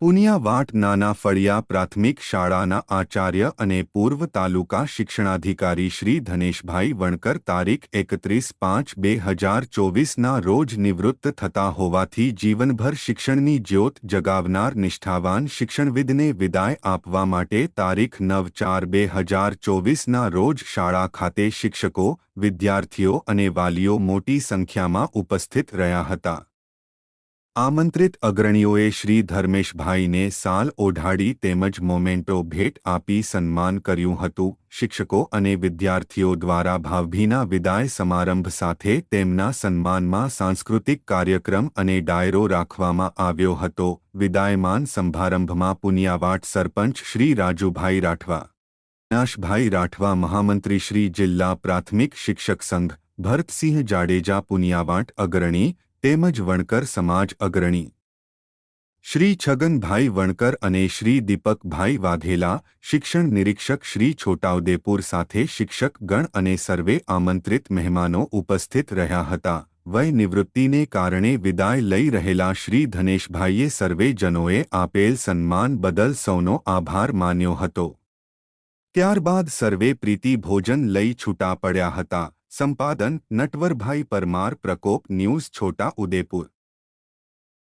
પુનિયાવાટ નાના ફળિયા પ્રાથમિક શાળાના આચાર્ય અને પૂર્વ તાલુકા શિક્ષણાધિકારી શ્રી ધનેશભાઈ વણકર તારીખ એકત્રીસ પાંચ બે હજાર ચોવીસના રોજ નિવૃત્ત થતા હોવાથી જીવનભર શિક્ષણની જ્યોત જગાવનાર નિષ્ઠાવાન શિક્ષણવિદને વિદાય આપવા માટે તારીખ નવ ચાર બે હજાર ચોવીસના રોજ શાળા ખાતે શિક્ષકો, વિદ્યાર્થીઓ અને વાલીઓ મોટી સંખ્યામાં ઉપસ્થિત રહ્યા હતા. આમંત્રિત અગ્રણીઓએ શ્રી ધર્મેશભાઈને સાલ ઓઢાડી તેમજ મોમેન્ટો ભેટ આપી સન્માન કર્યું હતું. શિક્ષકો અને વિદ્યાર્થીઓ દ્વારા ભાવભીના વિદાય સમારંભ સાથે તેમના સન્માનમાં સાંસ્કૃતિક કાર્યક્રમ અને ડાયરો રાખવામાં આવ્યો હતો. વિદાયમાન સમારંભમાં પુનિયાવાટ સરપંચ શ્રી રાજુભાઈ રાઠવા નાશભાઈ રાઠવા, મહામંત્રી શ્રી જિલ્લા પ્રાથમિક શિક્ષક સંઘ, ભરતસિંહ જાડેજા પુનિયાવાટ અગ્રણી તેમજ વણકર સમાજ અગ્રણી. શ્રી છગનભાઈ વણકર અને શ્રી દીપકભાઈ વાઘેલા શિક્ષણ નિરીક્ષક શ્રી છોટાઉદેપુર સાથે શિક્ષક ગણ અને સર્વે આમંત્રિત મહેમાનો ઉપસ્થિત રહ્યા હતા. વય નિવૃત્તિને કારણે વિદાય લઈ રહેલા શ્રી ધનેશભાઈએ સર્વેજનોએ આપેલ સન્માન બદલ સૌનો આભાર માન્યો હતો. ત્યારબાદ સર્વે પ્રીતિ ભોજન લઈ છૂટા પડ્યા હતા. સંપાદન નટવરભાઈ પરમાર પ્રકોપ ન્યૂઝ છોટા ઉદેપુર.